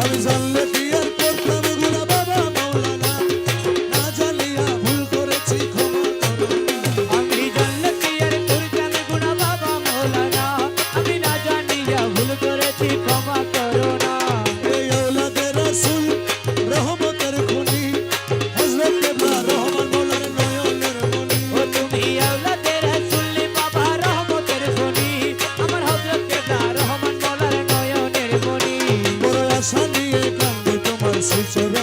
আমি জানলে তোমার শ্রীচরণ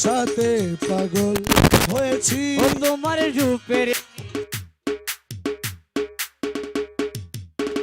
নেশাতে পাগল হয়েছি। তোমার রূপের